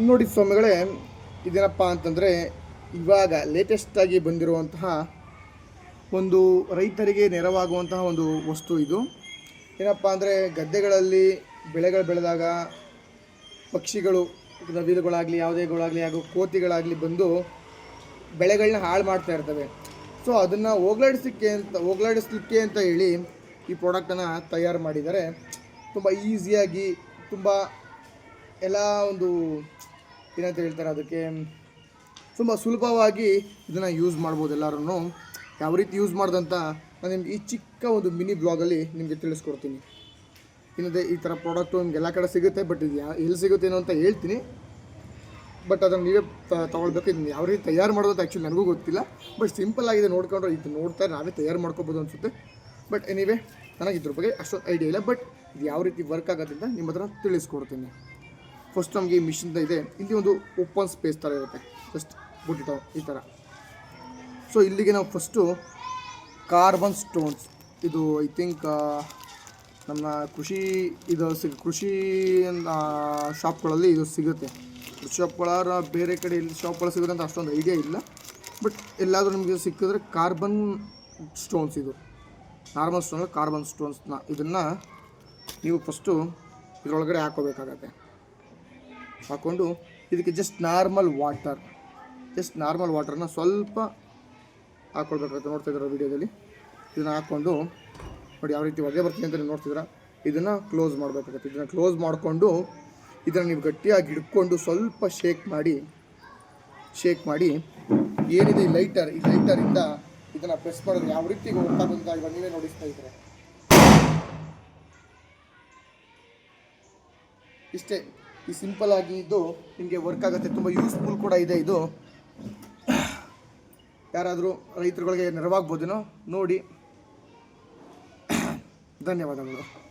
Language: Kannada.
ನೋಡಿ ಸ್ವಾಮಿಗಳೇ, ಇದೇನಪ್ಪ ಅಂತಂದರೆ ಇವಾಗ ಲೇಟೆಸ್ಟಾಗಿ ಬಂದಿರುವಂತಹ ಒಂದು ರೈತರಿಗೆ ನೆರವಾಗುವಂತಹ ಒಂದು ವಸ್ತು ಇದು. ಏನಪ್ಪ ಅಂದರೆ ಗದ್ದೆಗಳಲ್ಲಿ ಬೆಳೆಗಳು ಬೆಳೆದಾಗ ಪಕ್ಷಿಗಳು, ನವಿಲುಗಳಾಗಲಿ, ಯಾವುದೇಗಳಾಗಲಿ, ಹಾಗೂ ಕೋತಿಗಳಾಗಲಿ ಬಂದು ಬೆಳೆಗಳನ್ನ ಹಾಳು ಮಾಡ್ತಾ ಇರ್ತವೆ. ಸೊ ಅದನ್ನು ಹೋಗ್ಲಾಡಿಸಲಿಕ್ಕೆ ಅಂತ, ಹೋಗ್ಲಾಡಿಸ್ಲಿಕ್ಕೆ ಅಂತ ಹೇಳಿ ಈ ಪ್ರಾಡಕ್ಟನ್ನು ತಯಾರು ಮಾಡಿದ್ದಾರೆ. ತುಂಬ ಈಸಿಯಾಗಿ ತುಂಬ ಎಲ್ಲ ಒಂದು ಏನಂತ ಹೇಳ್ತಾರೆ ಅದಕ್ಕೆ ತುಂಬ ಸುಲಭವಾಗಿ ಇದನ್ನು ಯೂಸ್ ಮಾಡ್ಬೋದು ಎಲ್ಲರೂ ಯಾವ ರೀತಿ ಯೂಸ್ ಮಾಡ್ದಂತ ನಾನು ನಿಮ್ಗೆ ಈ ಚಿಕ್ಕ ಒಂದು ಮಿನಿ ಬ್ಲಾಗಲ್ಲಿ ನಿಮಗೆ ತಿಳಿಸ್ಕೊಡ್ತೀನಿ. ಇನ್ನೊಂದೇ ಈ ಥರ ಪ್ರಾಡಕ್ಟು ನಿಮ್ಗೆ ಎಲ್ಲ ಕಡೆ ಸಿಗುತ್ತೆ ಬಟ್ ಇದು ಯಾ, ಎಲ್ಲಿ ಸಿಗುತ್ತೇನೋ ಅಂತ ಹೇಳ್ತೀನಿ. ಬಟ್ ಅದನ್ನು ನೀವೇ ತೊಗೊಳ್ಬೇಕು. ಇದನ್ನು ಯಾವ ರೀತಿ ತಯಾರು ಮಾಡೋದು ಆ್ಯಕ್ಚುಲಿ ನನಗೂ ಗೊತ್ತಿಲ್ಲ. ಬಟ್ ಸಿಂಪಲ್ ಆಗಿದೆ ನೋಡ್ಕೊಂಡ್ರೆ ಇದು ನೋಡ್ತಾರೆ ನಾವೇ ತಯಾರು ಮಾಡ್ಕೋಬೋದು ಅನಿಸುತ್ತೆ. ಬಟ್ ಎನಿವೇ ನನಗೆ ಇದ್ರ ಬಗ್ಗೆ ಅಷ್ಟೊಂದು ಐಡಿಯಾ ಇಲ್ಲ. ಬಟ್ ಇದು ಯಾವ ರೀತಿ ವರ್ಕ್ ಆಗುತ್ತೆ ಅಂತ ನಿಮ್ಮ ಹತ್ರ ತಿಳಿಸ್ಕೊಡ್ತೀನಿ. ಫಸ್ಟ್ ನಮಗೆ ಈ ಮಿಷಿನ್ ಇದೆ. ಇಲ್ಲಿ ಒಂದು ಓಪನ್ ಸ್ಪೇಸ್ ಥರ ಇರುತ್ತೆ. ಜಸ್ಟ್ ಬುಟ್ಟಿಟ್ಟು ಈ ಥರ ಸೊ ಇಲ್ಲಿಗೆ ನಾವು ಫಸ್ಟು ಕಾರ್ಬನ್ ಸ್ಟೋನ್ಸ್ ಇದು ಐ ಥಿಂಕ್ ನಮ್ಮ ಕೃಷಿ, ಇದು ಸಿಗ, ಕೃಷಿ ಶಾಪ್ಗಳಲ್ಲಿ ಇದು ಸಿಗುತ್ತೆ. ಕೃಷಿ ಶಾಪ್ಗಳ ಬೇರೆ ಕಡೆ ಇಲ್ಲಿ ಶಾಪ್ಗಳು ಸಿಗುತ್ತೆ ಅಂತ ಅಷ್ಟೊಂದು ಐಡಿಯಾ ಇಲ್ಲ. ಬಟ್ ಎಲ್ಲಾದರೂ ನಿಮಗೆ ಸಿಕ್ಕಿದ್ರೆ ಕಾರ್ಬನ್ ಸ್ಟೋನ್ಸ್ ಇದು. ನಾರ್ಮಲ್ ಸ್ಟೋನ್ ಕಾರ್ಬನ್ ಸ್ಟೋನ್ಸ್ನ ಇದನ್ನು ನೀವು ಫಸ್ಟು ಇದರೊಳಗಡೆ ಹಾಕೋಬೇಕಾಗತ್ತೆ. ಹಾಕ್ಕೊಂಡು ಇದಕ್ಕೆ just normal water just normal ವಾಟರ್ನ ಸ್ವಲ್ಪ ಹಾಕ್ಕೊಳ್ಬೇಕಾಗುತ್ತೆ ನೋಡ್ತಾ ಇದ್ದೀರಾ ವಿಡಿಯೋದಲ್ಲಿ? ಇದನ್ನು ಹಾಕ್ಕೊಂಡು ನೋಡಿ ಯಾವ ರೀತಿ ಹೊಗೆ ಬರ್ತೀನಿ ಅಂತ ನೋಡ್ತಿದ್ದೀರಾ? ಇದನ್ನು ಕ್ಲೋಸ್ ಮಾಡಬೇಕಾಗುತ್ತೆ. ಇದನ್ನು ಕ್ಲೋಸ್ ಮಾಡಿಕೊಂಡು ಇದನ್ನು ನೀವು ಗಟ್ಟಿಯಾಗಿ ಹಿಡ್ಕೊಂಡು ಸ್ವಲ್ಪ ಶೇಕ್ ಮಾಡಿ ಶೇಕ್ ಮಾಡಿ ಏನಿದೆ ಈ ಲೈಟರ್ ಈ ಲೈಟರಿಂದ ಇದನ್ನು ಪ್ರೆಸ್ ಮಾಡಿದ್ರೆ ಯಾವ ರೀತಿ ಗೊತ್ತಾಗುತ್ತೆ ಬಂದ ಇವಾಗ ನೀವೇ ನೋಡಿಸ್ತಾ ಇದ್ರೆ ಇಷ್ಟೇ. ಈ ಸಿಂಪಲ್ ಆಗಿ ಇದು ನಿಮಗೆ ವರ್ಕ್ ಆಗುತ್ತೆ. ತುಂಬ ಯೂಸ್ಫುಲ್ ಕೂಡ ಇದೆ ಇದು. ಯಾರಾದರೂ ರೈತರುಗಳಿಗೆ ನೆರವಾಗ್ಬೋದೇನೋ ನೋಡಿ. ಧನ್ಯವಾದಗಳು.